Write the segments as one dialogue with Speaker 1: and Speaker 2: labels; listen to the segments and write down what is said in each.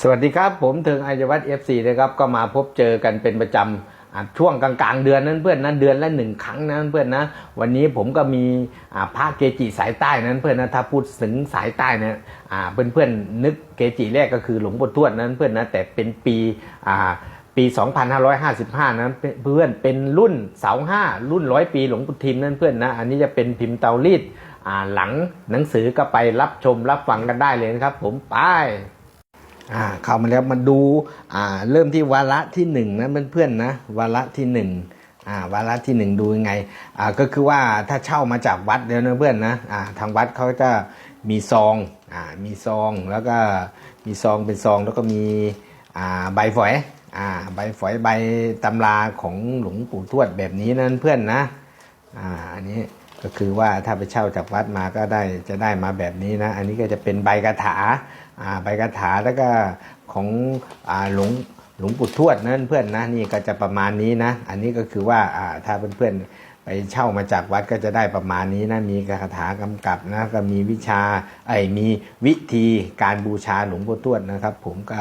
Speaker 1: สวัสดีครับ ผมเทิงอายวัฒน์เอฟซีนะครับก็มาพบเจอกันเป็นประจำอ่าช่วงกลางๆ เดือนนั้นเพื่อนนั้นเดือนละหนึ่งครั้งนั้นเพื่อนนะ วันนี้ผมก็มีอ่าพระเกจิสายใต้นั้นเพื่อนนะถ้าพูดถึงสายใต้เนี่อ่าเพื่อนๆนึกเกจิแรกก็คือหลวงปู่ทวดนั้นเพื่อนนะแต่เป็นปีอ่าปี 2555 นั้นเพื่อนเป็นรุ่นเสาห้ารุ่นร้อยปีหลวงปู่ทิมนั้นเพื่อนนะอันนี้จะเป็นพิมพ์เตารีดหลังหนังสือก็ไปรับชมรับฟังกันได้เลยนะครับ ผมไป อ่าเข้ามาแล้วมาดูอ่าเริ่มที่วาระที่หนึ่งนะเพื่อนๆนะวาระที่หนึ่งอ่าวาระที่หนึ่งดูยังไงอ่าก็คือว่าถ้าเช่ามาจากวัดแล้วนะเพื่อนนะอ่าทางวัดเขาจะมีซองอ่ามีซองแล้วก็มีซองเป็นซองแล้วก็มีอ่าใบฝอยอ่าใบฝอยใบตำราของหลวงปู่ทวดแบบนี้นั่นเพื่อนนะอ่าอันนี้ ก็คือว่าถ้าไปเช่าจากวัดมาก็ได้จะได้มาแบบนี้นะ อันนี้ก็จะเป็นใบกระถาอ่าใบกระถาแล้วก็ของอ่าหลวงหลวงปู่ทวดนั่นเพื่อนนะนี่ก็จะประมาณนี้นะ อันนี้ก็คือว่าอ่าถ้าเพื่อนๆไปเช่ามาจากวัดก็จะได้ประมาณนี้นะมีคาถากำกับนะก็มีวิชาไอ้มีวิธีการบูชาหลวงปู่ทวดนะครับ ผมก็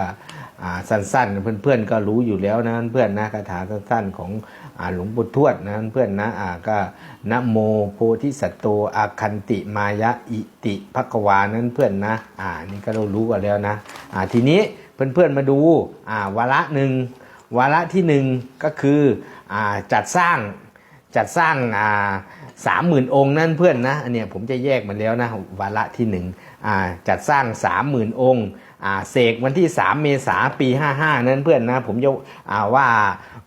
Speaker 1: สั้นๆ เพื่อนๆก็รู้อยู่แล้วนะเพื่อนนะคาถาสั้นๆของอหลวงปู่ทวดนะเพื่อนนะอ่าก็นะโมโพธิสัตโตอาคันติมายะอิติภควานั้นเพื่อนนะอ่านี่ก็เรารู้กันแล้วนะอ่าทีนี้เพื่อนๆมาดูอ่าวาระหนึ่งวาระที่หนึ่งก็คืออ่าจัดสร้างจัดสร้างอ่าสามหมื่นองค์นั่นเพื่อนนะอันเนี้ยผมจะแยกมันแล้วนะวาระที่หนึ่งอ่าจัดสร้างสามหมื่นองค์ เสกวันที่ 3 เมษาปี 55 นั้นเพื่อนนะผมจะว่า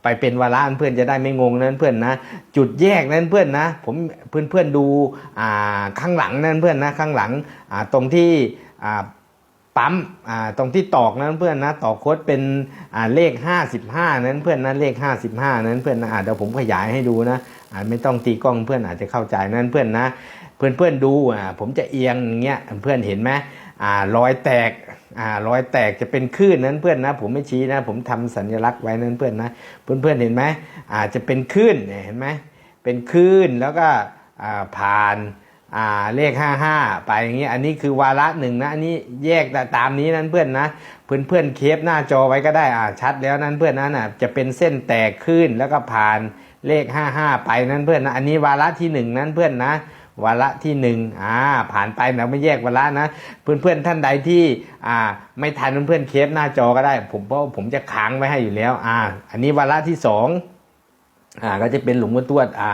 Speaker 1: ไปเป็นวาระเพื่อนจะได้ไม่งงนั้นเพื่อนนะ จุดแยกนั้นเพื่อนนะ ผมเพื่อนเพื่อนดูข้างหลังนั้นเพื่อนนะข้างหลังตรงที่ปั๊มตรงที่ตอกนั้นเพื่อนนะตอกโค้ดเป็นอ่าเลข 55 นั้นเพื่อนนะเลข 55 นั้นเพื่อนนะเดี๋ยวผมขยายให้ดูนะไม่ต้องตีกล้องเพื่อนอาจจะเข้าใจนั้นเพื่อนนะ เพื่อนเพื่อนดูผมจะเอียงอย่างเงี้ยเพื่อนเห็นไหมรอยแตก อ่ารอยแตกจะเป็นคลื่นนั้นเพื่อนนะ ผมไม่ชี้นะ ผมทำสัญลักษณ์ไว้นั้นเพื่อนนะเพื่อนเพื่อนเห็นไหมอาจจะเป็นคลื่นเห็นไหมเป็นคลื่นแล้วก็อ่าผ่านอ่าเลขห้าห้าไปอย่างนี้ อันนี้คือวาระหนึ่งนะ อันนี้แยกแต่ตามนี้นั้นเพื่อนนะ เพื่อนเพื่อนเคปหน้าจอไว้ก็ได้อ่าชัดแล้วนั้นเพื่อนนั้นอะจะเป็นเส้นแตกขึ้นแล้วก็ผ่านเลขห้าห้าไปนั้นเพื่อนนะ อันนี้วาระที่หนึ่งนั้นเพื่อนนะ วาระที่หนึ่งอ่าผ่านไปเราไม่แยกวาระนะเพื่อนเพื่อนๆท่านใดที่อ่าไม่ทันเพื่อนๆเคปหน้าจอก็ได้ ผมเพราะผมจะค้างไว้ให้อยู่แล้วอ่าอันนี้วาระที่สองอ่าก็จะเป็นหลวงพ่อทวดอ่า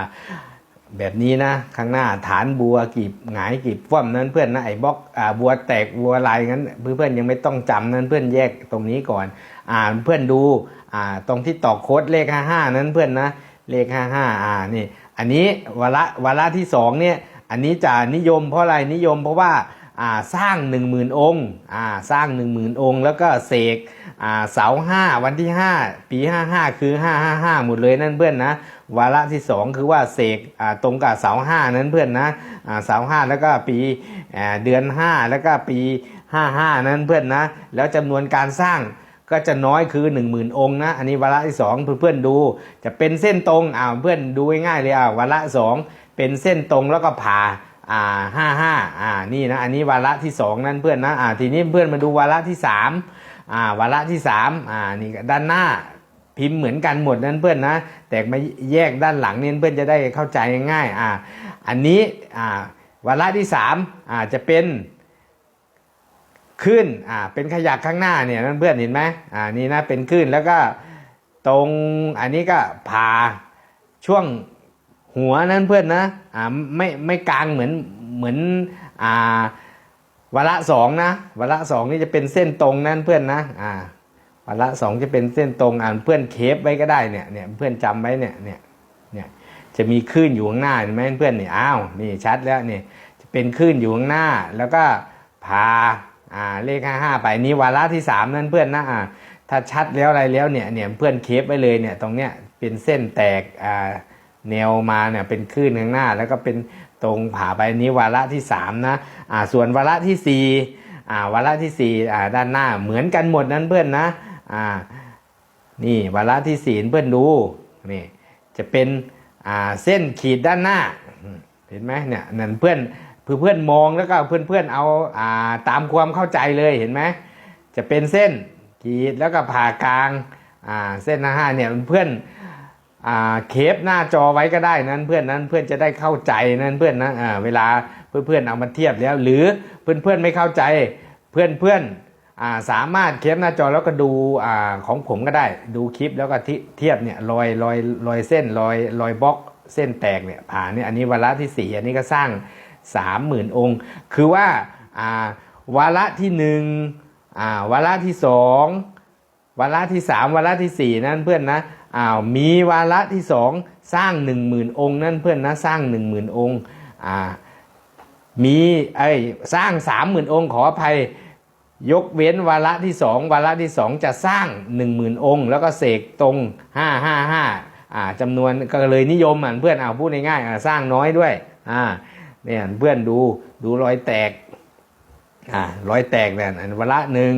Speaker 1: แบบนี้นะข้างหน้าฐานบัวกีบหงายกีบฟ่อมนั้นเพื่อนนะไอ้บล็อกอ่าบัวแตกบัวลายงั้นเพื่อนๆยังไม่ต้องจำนั้นเพื่อนแยกตรงนี้ก่อนอ่าเพื่อนดูอ่าตรงที่ตอกโค้ดเลขห้าห้านั้นเพื่อนนะเลขห้าห้าอ่านี่อันนี้วาระวาระที่สองเนี่ย อันนี้จะนิยมเพราะอะไรนิยมเพราะว่าสร้างหนึ่งหมื่นองค์สร้างหนึ่งหมื่นองค์ แล้วก็เสกอ่าเสาห้าวันที่ห้าปีห้าห้าคือห้าห้าห้าหมดเลยนั่นเพื่อนนะวาระที่สองคือว่าเสกตรงกับเสาห้านั้นเพื่อนนะอ่าเสาห้าแล้วก็ปีเดือนห้าแล้วก็ปีห้าห้านั้นเพื่อนนะแล้วจำนวนการสร้างก็จะน้อยคือ 1 0,000 องค์นะอันนี้วาระที่สองเพื่อนๆดู จะเป็นเส้นตรงอ่าเพื่อนดูง่ายๆเลยอ่าวาระสอง เป็นเส้นตรงแล้วก็ผ่าอ่าห้าห้าอ่านี่นะอันนี้วาระที่สองนั่นเพื่อนนะอ่าทีนี้เพื่อนมาดูวาระที่สามอ่าวาระที่สามอ่านี่ด้านหน้าพิมพ์เหมือนกันหมดนั้นเพื่อนนะแต่มาแยกด้านหลังเนี่ยเพื่อนจะได้เข้าใจง่ายอ่าอันนี้อ่าวาระที่สามอ่าจะเป็นขึ้นอ่าเป็นขยักข้างหน้าเนี่ยนั่นเพื่อนเห็นไหมอ่านี่นะเป็นขึ้นแล้วก็ตรงอันนี้ก็ผ่าช่วง หัวนั้นเพื่อนนะอ่าไม่ไม่กลางเหมือนเหมือนอ่าวาระสองนะวาระสองนี่จะเป็นเส้นตรงนั้นเพื่อนนะอ่าวันละสองจะเป็นเส้นตรงอ่านเพื่อนเคปไว้ก็ได้เนี่ยเนี่ยเพื่อนจำไว้เนี่ยเนี่ยเนี่ยจะมีคลื่นอยู่ข้างหน้าเห็นไหมเพื่อนเนี่ยอ้าวนี่ชัดแล้วเนี่ยจะเป็นคลื่นอยู่ข้างหน้าแล้วก็พาอ่าเลขห้าห้าไปนี่วาระที่สามนั่นเพื่อนนะอ่าถ้าชัดแล้วอะไรแล้วเนี่ยเนี่ยเพื่อนเคปไว้เลยเนี่ยตรงเนี้ยเป็นเส้นแตกอ่า แนวมาเนี่ยเป็นคลื่นข้างหน้า แล้วก็เป็นตรงผ่าไปนี้วาระที่สามนะอ่าส่วนวาระที่สี่อ่าวาระที่สี่อ่าด้านหน้าเหมือนกันหมดนั้นเพื่อนนะอ่านี่วาระที่สี่เพื่อนดูนี่จะเป็นอ่าเส้นขีดด้านหน้าเห็นไหมเนี่ยนั่นเพื่อนเพื่อนเพื่อนมองแล้วก็เพื่อนเพื่อนเอาอ่าตามความเข้าใจเลยเห็นไหมจะเป็นเส้นกรีดแล้วก็ผ่ากลางอ่าเส้นห้าเนี่ยเพื่อน เคปหน้าจอไว้ก็ได้นั้นเพื่อนนั้นเพื่อนจะได้เข้าใจนั้นเพื่อนนะอ่าเวลาเพื่อนๆเอามาเทียบแล้ว หรือเพื่อนๆไม่เข้าใจเพื่อนๆอ่าสามารถเคปหน้าจอแล้วก็ดูอ่าของผมก็ได้ ดูคลิปแล้วก็เทียบเนี่ยรอยรอยรอยเส้นรอยรอยบล็อกเส้นแตกเนี่ยผ่านเนี่ยอันนี้วาระที่สี่อันนี้ก็สร้างสามหมื่นองค์ คือว่าอ่าวาระที่หนึ่งอ่าวาระที่สองวาระที่สามวาระที่สี่นั่นเพื่อนนะ อ้าวมีวาระที่สองสร้างหนึ่งหมื่นองค์นั่นเพื่อนนะสร้างหนึ่งหมื่นองค์อ่ามีไอ้สร้างสามหมื่นองค์ขออภัยยกเว้นวาระที่สองวาระที่สองจะสร้างหนึ่งหมื่นองค์ แล้วก็เสกตรงห้าห้าห้าอ่าจำนวนก็เลยนิยมอะเพื่อนเอาพูดง่ายๆอ่าสร้างน้อยด้วยอ่าเนี่ยเพื่อนดูดูรอยแตกอ่ารอยแตกเนี่ยอันวาระหนึ่ง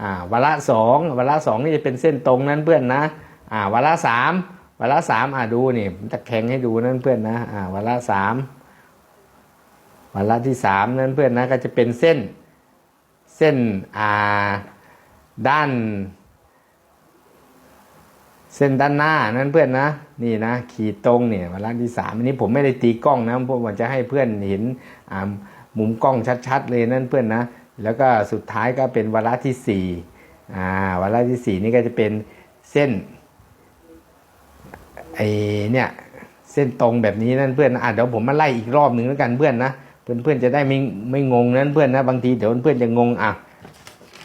Speaker 1: อ่าวาระสองวาระสองนี่จะเป็นเส้นตรงนั้นเพื่อนนะ อ่าวาระสามวาระสามอ่าดูนี่จะแข่งให้ดูนั่นเพื่อนนะอ่าวาระสามวาระที่สามนั่นเพื่อนนะก็จะเป็นเส้นเส้นอ่าด้าน เส้นด้านหน้านั่นเพื่อนนะนี่นะขีดตรงเนี่ยวาระที่สามอันนี้ผมไม่ได้ตีกล้องนะเพราะว่าจะให้เพื่อนเห็นอ่ามุมกล้องชัดๆเลยนั่นเพื่อนนะแล้วก็สุดท้ายก็เป็นวาระที่สี่อ่าวาระที่สี่นี่ก็จะเป็นเส้น ไอเนี่ยเส้นตรงแบบนี้นั่นเพื่อนนะอะเดี๋ยวผมมาไล่อีกรอบหนึ่งแล้วกันเพื่อนนะเพื่อนๆจะได้ไม่ไม่งงนั้นเพื่อนนะบางทีเดี๋ยวเพื่อนจะงงอะ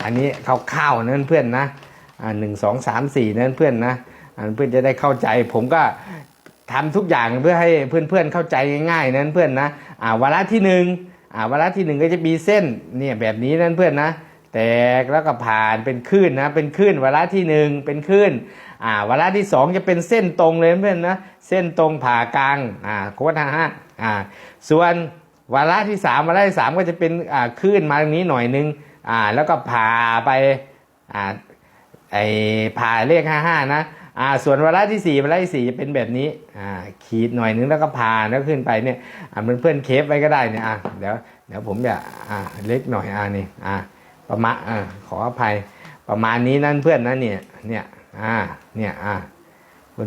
Speaker 1: อันนี้คร่าวๆนั้นเพื่อนนะอ่าหนึ่งสองสามสี่นั้นเพื่อนนะอ่าเพื่อนจะได้เข้าใจ ผมก็ทำทุกอย่างเพื่อให้เพื่อนๆเข้าใจง่ายๆนั้นเพื่อนนะอ่าวาระที่หนึ่งอ่าวาระที่หนึ่งก็จะมีเส้นเนี่ยแบบนี้นั้นเพื่อนนะ แตกแล้วก็ผ่านเป็นคลื่นนะเป็นคลื่นวาระที่หนึ่งเป็นคลื่นอ่าวาระที่สองจะเป็นเส้นตรงเลยเพื่อนนะเส้นตรงผ่ากลางอ่าโค้ดฮะอ่าส่วนวาระที่สามวาระที่สามก็จะเป็นอ่าคลื่นมาตรงนี้หน่อยนึงอ่าแล้วก็ผ่าไปอ่าไอผ่าเลขห้าห้านะอ่าส่วนวาระที่สี่วาระที่สี่จะเป็นแบบนี้อ่าขีดหน่อยนึงแล้วก็ผ่าแล้วขึ้นไปเนี่ยอ่าเพื่อนเพื่อนเคฟไว้ก็ได้เนี่ยอ่าเดี๋ยวเดี๋ยวผมจะอ่าเล็กหน่อยอ่านี่อ่า ประมาณอ่าขออภัย ประมาณนี้นั่นเพื่อนนะเนี่ยเนี่ยอ่าเนี่ยอ่า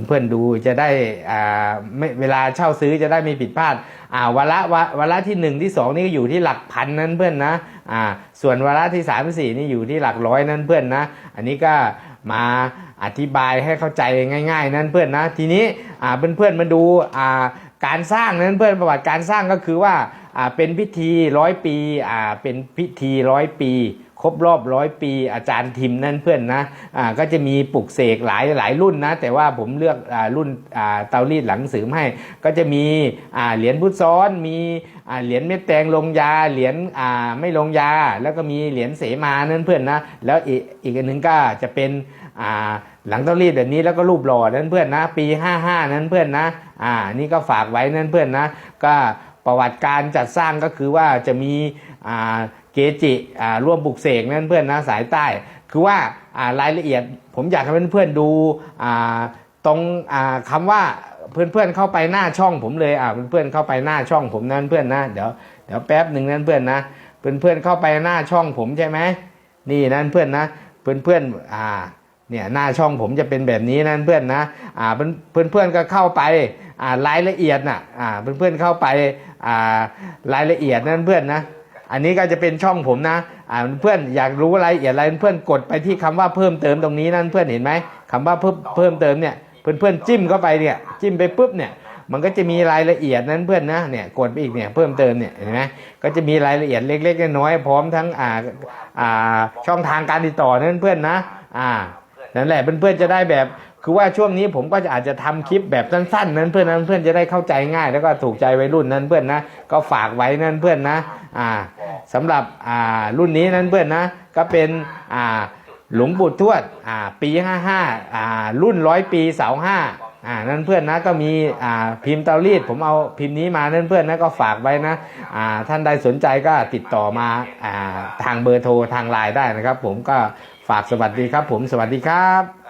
Speaker 1: เพื่อนๆดูจะได้อ่าไม่เวลาเช่าซื้อจะได้ไม่ผิดพลาดอ่าวาระวาวาระที่หนึ่งที่สองนี่ก็อยู่ที่หลักพันนั้นเพื่อนนะอ่าส่วนวาระที่สามที่สี่นี่อยู่ที่หลักร้อยนั้นเพื่อนนะ อันนี้ก็มาอธิบายให้เข้าใจง่าย ๆ นั้นเพื่อนนะทีนี้อ่าเพื่อนๆมาดูอ่าการสร้างนั้นเพื่อนประวัติการสร้างก็คือว่าอ่าเป็นพิธีร้อยปีอ่าเป็นพิธีร้อยปี ครบรอบร้อยปีอาจารย์ทิมนั่นเพื่อนนะอ่าก็จะมีปลุกเสกหลายหลายรุ่นนะ แต่ว่าผมเลือกอรุ่นเตารีดหลังสือให้ ก็จะมีเหรียญพุทธซ้อนมีเหรียญเม็ดแตงลงยาเหรียญไม่ลงยา แล้วก็มีเหรียญเสมานั่นเพื่อนนะแล้วอีกอีกอันหนึงก็จะเป็นหลังเตารีดแบบนี้แล้วก็รูปหล่อนั่นเพื่อนนะ ปี 55 นั้นเพื่อนนะอ่านี่ก็ฝากไว้นั่นเพื่อนนะ ก็ประวัติการจัดสร้างก็คือว่าจะมีอ่า เกจิร่วมปลุกเสกนั่นเพื่อนนะสายใต้ คือว่ารายละเอียดผมอยากให้เพื่อนๆดูตรงอ่าคำว่าเพื่อนๆเข้าไปหน้าช่องผมเลยอ่าเพื่อนๆเข้าไปหน้าช่องผมนั่นเพื่อนนะเดี๋ยวเดี๋ยวแป๊บหนึ่งนั่นเพื่อนนะเพื่อนๆเข้าไปหน้าช่องผมใช่ไหมนี่นั่นเพื่อนนะเพื่อนๆอ่าเนี่ยหน้าช่องผมจะเป็นแบบนี้นั่นเพื่อนนะอ่าเพื่อนเพื่อนๆก็เข้าไปอ่ารายละเอียดน่ะอ่าเพื่อนๆเข้าไปอ่ารายละเอียดนั่นเพื่อนนะ อันนี้ก็จะเป็นช่องผมนะอ่าเพื่อนอยากรู้รายละเอียดอะไรเพื่อนกดไปที่คำว่าเพิ่มเติมตรงนี้นั่นเพื่อนเห็นไหมคำว่าเพิ่มเพิ่มเติมเนี่ยเพื่อนเพื่อนจิ้มเข้าไปเนี่ยจิ้มไปปุ๊บเนี่ยมันก็จะมีรายละเอียดนั้นเพื่อนนะเนี่ยกดไปอีกเนี่ยเพิ่มเติมเนี่ยเห็นไหมก็จะมีรายละเอียดเล็กๆน้อยๆพร้อมทั้งอ่าอ่าช่องทางการติดต่อนั่นเพื่อนนะอ่านั่นแหละเพื่อนๆจะได้แบบ คือว่าช่วงนี้ผมก็จะอาจจะทำคลิปแบบสั้นๆ นั้นเพื่อนนั้นเพื่อนจะได้เข้าใจง่าย แล้วก็ถูกใจวัยรุ่นนั้นเพื่อนนะ ก็ฝากไว้นั่นเพื่อนนะอ่าสำหรับอ่ารุ่นนี้นั้นเพื่อนนะ ก็เป็นอ่าหลวงปู่ทวดอ่าปี55อ่ารุ่นร้อยปีเสาห้าอ่านั่นเพื่อนนะก็มีอ่าพิมพ์เตารีดผมเอาพิมพ์นี้มานั่นเพื่อนนะก็ฝากไว้นะอ่าท่านใดสนใจก็ติดต่อมาอ่าทางเบอร์โทรทางไลน์ได้นะครับ ผมก็ฝากสวัสดีครับ ผมสวัสดีครับ